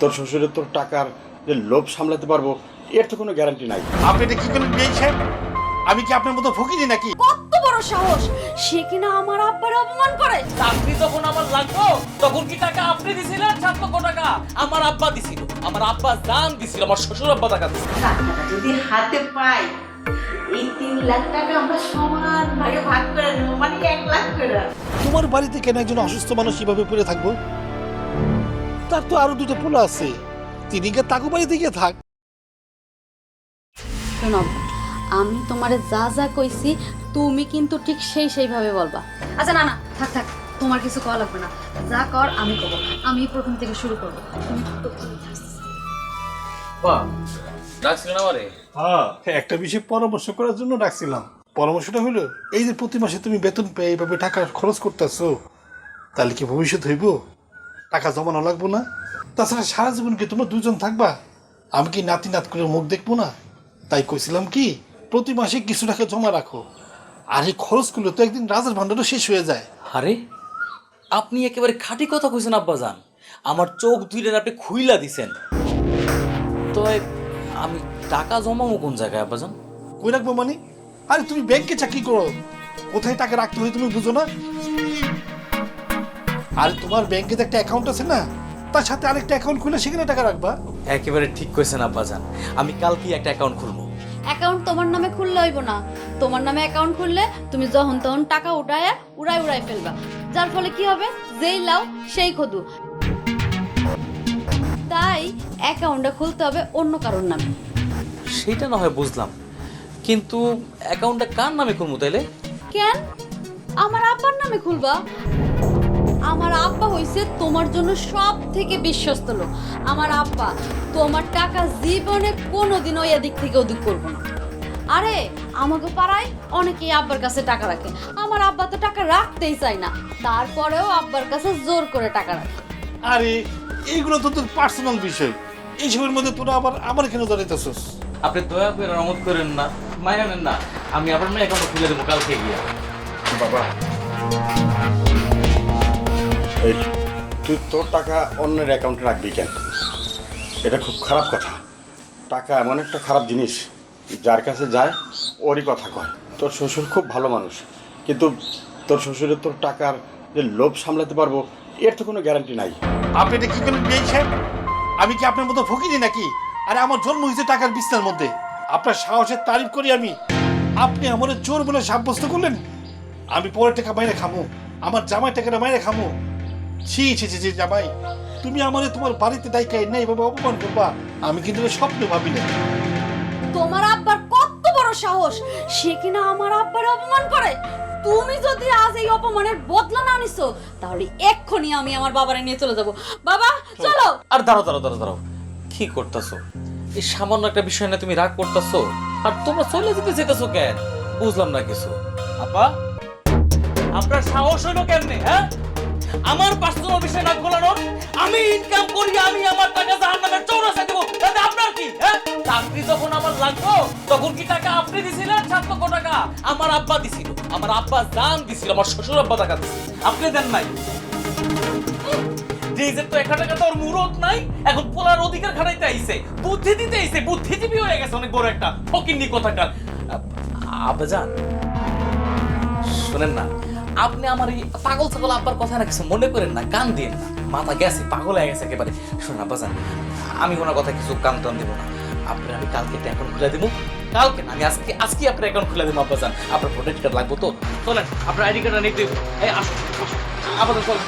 তোর শ্বশুরের তোর টাকার যে লোভ সামলাতে পারব এর তো কোনো গ্যারান্টি নাই। আপনি এটা কি বিয়ে সাহেব আমি কি আপনার মতো ফকিরি নাকি? কত বড় সাহস! সে কিনা আমার আব্বার অপমান করে। চাকরি যখন আমার লাগতো তখন কি টাকা আপনি দিছিলেন? সাত লক্ষ টাকা আমার আব্বা দিছিল। আমার আব্বা জান দিছিল আমার শ্বশুর আব্বা টাকা দিছিল। টাকাটা যদি হাতে পাই এই তিন লাখ টাকা আমরা সমান ভাগে ভাগ করে নেব মানে এক লাখ করে। তোমার বাড়িতে কেন একজন অসুস্থ মানুষ এভাবে পড়ে থাকব? তার তো আরও দুটো পোলা আছে। তিনি গিয়ে তাকু বাড়িতে গিয়ে থাক। শোনো আমি তোমারে যা যা কইছি তুমি কিন্তু ঠিক সেই সেইভাবে বলবা। আচ্ছা না না থাক থাক তোমার কিছু করা লাগবে না। যা কর আমি করব আমি প্রথম থেকে শুরু করব। তুমি তো বাহ ডাকছিলেন আমারে? হ্যাঁ একটা বিষয়ে পরামর্শ করার জন্য ডাকছিলাম। পরামর্শটা হলো এই যে প্রতি মাসে তুমি বেতন পেয়ে এইভাবে টাকা খরচ করতেছো তাহলে কি ভবিষ্যৎ হইব? টাকা জমানো লাগবো না। তাছাড়া সারা জীবন কি তোমরা দুজন থাকবা? আমি কি নাতি নাত করে মুখ দেখব না? তাই কইছিলাম কি প্রতি মাসে কিছু টাকা জমা রাখো। আর এই খরচ করলে তো একদিন রাজার ভান্ডারও শেষ হয়ে যায়। আরে আপনি একেবারে খাঁটি কথা কইছেন আব্বা জান আমার চোখ দুইলেন আপনি খুইলা দিছেন। তো আমি টাকা জমাবো কোন জায়গায় আব্বা জান কই রাখব মানে? আরে তুমি ব্যাংকে চাকরি করো। কোথায় টাকা রাখতে হয় তুমি বুঝো না? আর তোমার ব্যাংকে তো একটা অ্যাকাউন্ট আছে না? তার সাথে আরেকটা অ্যাকাউন্ট খুলে সেখানে টাকা রাখবা। একেবারে ঠিক কইছেন আব্বা জান আমি কালকেই একটা অ্যাকাউন্ট খুলবো। অ্যাকাউন্ট তোমার নামে খুললে হইব না। তোমার নামে অ্যাকাউন্ট খুললে তুমি যখন তখন টাকা উঠায় উড়াই উড়াই ফেলবা। যার ফলে কি হবে? যেই লাও সেই খদু। তাই অ্যাকাউন্টটা খুলতে হবে অন্য কারোর নামে। সেটা না হয় বুঝলাম। কিন্তু অ্যাকাউন্টটা কার নামে খুলবো তাইলে? কেন? আমার আব্বার নামে খুলবা। আমার আব্বা হইছে তোমার জন্য সব থেকে বিশ্বস্ত লোক। আমার আব্বা তোমার টাকা জীবনে কোনোদিন ওই দিক থেকে ওদিক করব না। আরে আমাকে পাড়ায় অনেকেই আব্বার কাছে টাকা রাখে। আমার আব্বা তো টাকা রাখতেই চায় না। তারপরেও আব্বার কাছে জোর করে টাকা রাখে। আরে এইগুলো তো তোর পার্সোনাল বিষয়। এইসবের মধ্যে তোরা আবার আমার এখানে দাঁড়াইতেছস আপনি দয়া করে রমত করেন না মায়া নেন না। আমি আবার না অ্যাকাউন্ট খুলে দেবো কালকে গিয়ে। বাবা। তুই তোর টাকা অন্যের অ্যাকাউন্টে রাখবি কেন? এটা খুব খারাপ কথা। টাকা এমন একটা খারাপ জিনিস, যার কাছে যায়, ওরই কথা কয়। তোর শ্বশুর খুব ভালো মানুষ, কিন্তু তোর শ্বশুরের তোর টাকার যে লোভ সামলাতে পারব, এর তো কোনো গ্যারান্টি নাই। আপনি এটা কি করলেন আমি কি আপনার মতো ফকিরি নাকি? আরে আমার জন্ম হয়েছে টাকার বিস্তার মধ্যে। আপনার সাহসের তারিফ করি আমি। আপনি আমার চোর বলে সাব্যস্ত করলেন। আমি পরের টাকা বাইরে খামো। আমার জামাই টাকাটা বাইরে খামো। ছি ছি ছি ছি জামাই তুমি আমার তোমার বাড়িতে এভাবে অপমান করবা আমি কিন্তু স্বপ্নে ভাবি না তোমার আব্বার কত বড় সাহস সে কিনা আমার আব্বার অপমান করে? তুমি যদি আজ এই অপমানের বদলা না নিছো তাহলে এক্ষুনি আমি আমার বাবারে নিয়ে চলে যাব। বাবা চলো। আর দাঁড়াও দাঁড়াও দাঁড়াও দাঁড়াও। কি করতেছো? এই সামান্য একটা বিষয় না তুমি রাগ করতেছো? আর তোমরা চলে যেতে চাইতেছো কেন? বুঝলাম না কিছু। আপা আপনার সাহস হইল কেমনে হ্যাঁ? আমার পার্সোনাল বিষয় নাক গলানোর আমি ইনকাম করি, আমি আমার টাকা জাহান নামে চৌরাশা দেবো। তাতে আপনার কি হ্যাঁ? চাকরি যখন আমার লাগতো, তখন কি টাকা আপনি দিছিলেন? সাত লক্ষ টাকা। আমার আব্বা দিছিল, আমার আব্বা জান দিছিল, আমার শ্বশুর আব্বা টাকা দিছিল। আপনি দেন নাই। ডিজের তো একা টাকা মুরত নাই, এখন পোলার অধিকার খাটাইতে আইছে। বুদ্ধি দিতে আইছে, বুদ্ধিজীবী হয়ে গেছে, অনেক বড় একটা ফকিন্নি আব্বাজান শুনেন না আপনি আমার এই পাগল ছাগল আব্বার কথা না কিছু মনে করেন না, কান দিন না। মাথা গেছে, পাগল হয়ে গেছে একেবারে। শোনা আব্বাজান আমি ওনার কথা কিছু কান টান দেবো না। আপনার আমি কালকে একটা অ্যাকাউন্ট খুলে দেবো। কালকে না, আমি আজকে আজকে আপনার অ্যাকাউন্ট খুলে দেবো আব্বাজান আপনার ভোটার কার্ড লাগবো তো। চলেন, আপনার আইডি কার্ডটা নিতে এই, আসুন আবার চলেন।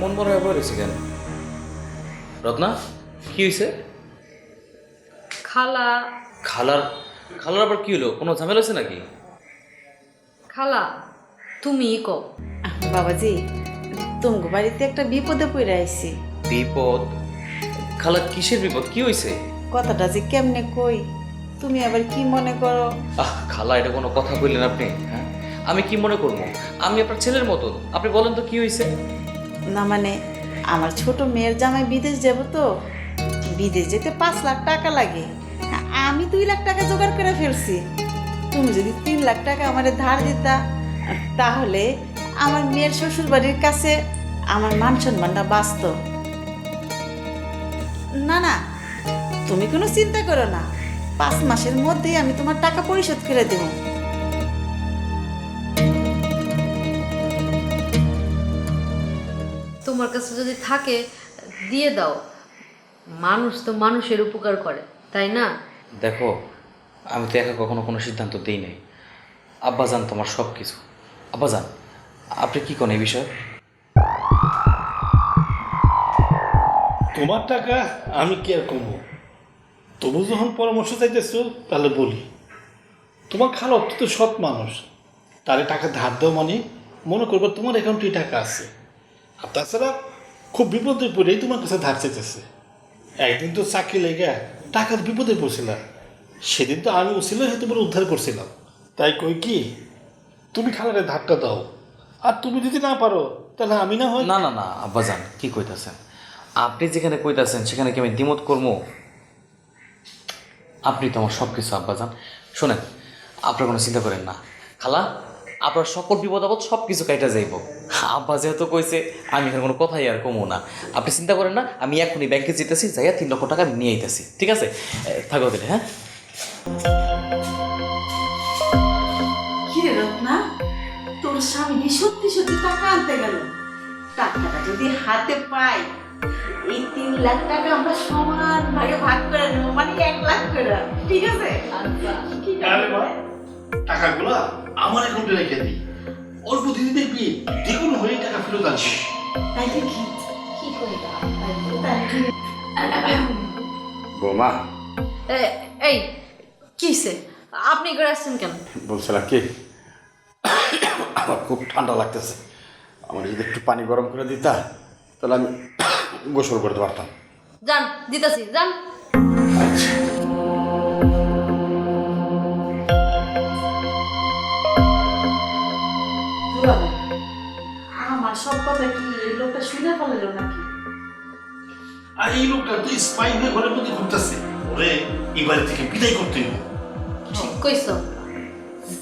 মন মরা হয়ে রয়েছে কেন? রত্না কি হয়েছে খালা। খালার খালার আবার কি হলো? কোনো ঝামেলা হয়েছে নাকি? খালা তুমি কো বাবাজি তোমার বাড়িতে একটা বিপদে পড়ে আইছি। বিপদ? খালা কিসের বিপদ? কি হয়েছে কথাটা যে কেমনে কই? তুমি আবার কি মনে করো? আহ খালা এটা কোনো কথা কইলেন আপনি হ্যাঁ? আমি কি মনে করব? আমি আপনার ছেলের মতন। আপনি বলেন তো কি হয়েছে না মানে আমার ছোট মেয়ের জামাই বিদেশ যাব তো। বিদেশ যেতে পাঁচ লাখ টাকা লাগে। আমি দুই লাখ টাকা জোগাড় করে ফেলছি। তুমি যদি তিন লাখ টাকা আমার ধার দিতা, তাহলে আমার মেয়ের শ্বশুর বাড়ির কাছে আমার মান সম্মানটা বাঁচত। না না, তুমি কোনো চিন্তা করো না। পাঁচ মাসের মধ্যেই আমি তোমার টাকা পরিশোধ করে দেবো। তোমার কাছে যদি থাকে দিয়ে দাও। মানুষ তো মানুষের উপকার করে তাই না? দেখো আমি তো একা কখনো কোনো সিদ্ধান্ত দিই নাই। আব্বা আব্বাজান তোমার সব কিছু আব্বাজান আপনি কি কোন এই বিষয়ে? তোমার টাকা আমি কি আর কমবো তবু যখন পরামর্শ চাইতেছো তাহলে বলি। তোমার খালা অত্যন্ত সৎ মানুষ। তাহলে টাকা ধার দেওয়া মানে মনে করব তোমার অ্যাকাউন্টে টাকা আছে। আর তাছাড়া খুব বিপদে পড়েই তোমার কাছে ধার চাইতেছে। একদিন তো চাকরি লেগে টাকার বিপদে পড়ছিলাম সেদিন তো আমি ছিল সে তোমার উদ্ধার করছিলাম। তাই কই কি, তুমি খালারে ধারটা দাও। আর তুমি যদি না পারো, তাহলে আমি না হয় না না না আব্বাজান কি কইতাছেন? আপনি যেখানে কইতাছেন, সেখানে কি আমি দ্বিমত করব আপনি তো আমার সব কিছু আব্বাজান শোনেন, আপনার কোনো চিন্তা করেন না। খালা আপনার সকল বিপদ আপদ সব কিছু কাইটা যাইব। আব্বা যেহেতু কইছে আমি এখানে কোনো কথাই আর কমো না। আপনি চিন্তা করেন না আমি এখনই ব্যাংকে যেতেছি যাইয়া তিন লক্ষ টাকা নিয়ে আইতেছি। ঠিক আছে? থাকো দিলে হ্যাঁ? কিরে রত্না তোর স্বামী সত্যি সত্যি টাকা আনতে গেল? টাকাটা যদি হাতে পাই এই তিন লাখ টাকা আমরা সমান ভাগে ভাগ করে নেব মানে এক লাখ করে ঠিক আছে? বাহ, টাকাগুলা আমার অ্যাকাউন্টে রেখে দিই। অল্প দিনে দেখবি দ্বিগুণ হয়ে টাকা ফেরত আসবে। তাই কি? কি? বৌমা। এই কিসে আপনি করে আসছেন কেন? বলছিলাম কি আমার খুব ঠান্ডা লাগতেছে। আমার যদি একটু পানি গরম করে দিতা তাহলে আমি গোসল করতে পারতাম। যান দিতাছি যান। দুলাভাই, আমার সব কথা কি এই লোকটা শুনে ফেলল নাকি? আর এই লোকটা তুই স্পাই হয়ে ঘরের মধ্যে ঘুরতেছে। ওরে এই বাড়ি থেকে বিদায় করতে হবে ঠিক কইছ।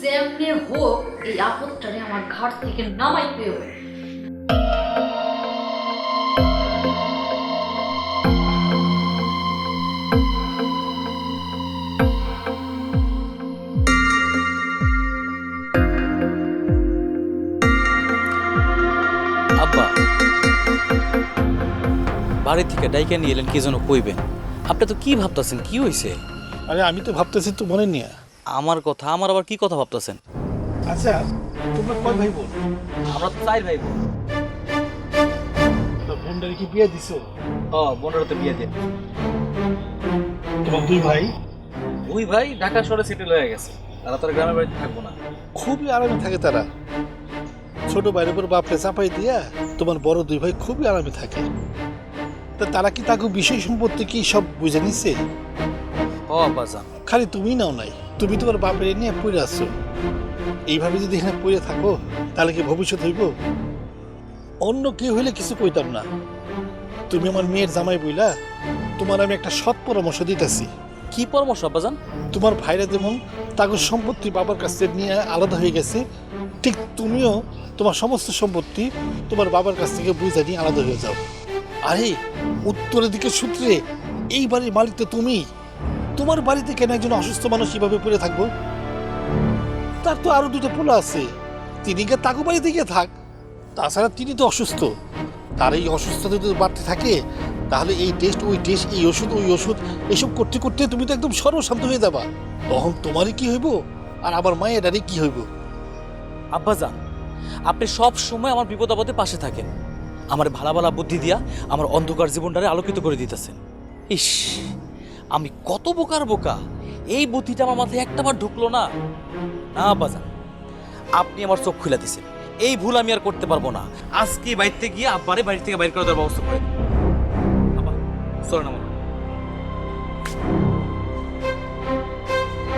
যেমনে হোক এই আপদটারে আমার ঘাট থেকে নামাইতে হবে। বাড়ি থেকে ডাইকে নিয়ে এলেন কি যেন কইবেন? আপনি তো কি ভাবতেছেন? কি হয়েছে আরে আমি তো ভাবতেছি তো মনে নিয়ে। আমার কথা আমার আবার কি কথা ভাবতেছেন? আচ্ছা তোমরা কয় ভাই বোন? আমরা তো চাই ভাই বোন। তো বোনটার কি বিয়ে দিছো? ও বোনের তো বিয়ে দিয়ে তোমার দুই ভাই? দুই ভাই ঢাকা শহরে সেটেল হয়ে গেছে। তারা তো আর গ্রামের বাড়িতে থাকব না। খুবই আরামে থাকে তারা। ছোট ভাইয়ের উপর বাপরে চাপাই দিয়া তোমার বড় দুই ভাই খুবই আরামে থাকে। তা তারা কি তাকে বিষয় সম্পত্তি কি সব বুঝে নিছে? আব্বা খালি তুমি নাও নাই তুমি তোমার বাপরে নিয়ে পড়ে আসছো এইভাবে যদি এখানে পড়ে থাকো তাহলে কি ভবিষ্যৎ হইব? অন্য কেউ হইলে কিছু কইতাম না। তুমি আমার মেয়ের জামাই বইলা তোমার আমি একটা সৎ পরামর্শ দিতেছি। কি পরামর্শ আব্বা যান তোমার ভাইরা যেমন তাকে সম্পত্তি বাবার কাছ থেকে নিয়ে আলাদা হয়ে গেছে ঠিক তুমিও তোমার সমস্ত সম্পত্তি তোমার বাবার কাছ থেকে বুঝে নিয়ে আলাদা হয়ে যাও। আরে, উত্তরের দিকে সূত্রে এই বাড়ির মালিক তো তুমি। তোমার বাড়িতে কেন একজন অসুস্থ মানুষ এভাবে পড়ে থাকব? তার তো আরও দুটো পোলা আছে। তিনি গিয়ে তাকু বাড়িতে গিয়ে থাক। তাছাড়া তিনি তো অসুস্থ। তার এই অসুস্থতা যদি বাড়তে থাকে, তাহলে এই টেস্ট ওই টেস্ট এই ওষুধ, ওই ওষুধ, এসব করতে করতে তুমি তো একদম সর্বশান্ত হয়ে যাবা। তখন তোমারই কি হইব? আর আমার মায়ের আরে কি হইব? আব্বা যান আপনি সব সময় আমার বিপদ আপদে পাশে থাকেন। আমার ভালা ভালা বুদ্ধি দিয়া আমার অন্ধকার জীবনটারে আলোকিত করে দিতেছেন। ইস, আমি কত বোকার বোকা? এই বুদ্ধিটা আমার মাথায় একটাবার ঢুকলো না। না আপনি আমার চোখ খুলে দিছেন। এই ভুল আমি আর করতে পারব না। আজকে বাড়িতে গিয়ে আব্বারে বাড়ি থেকে বাইর করে দেওয়ার ব্যবস্থা করে আবার চলেন আমার।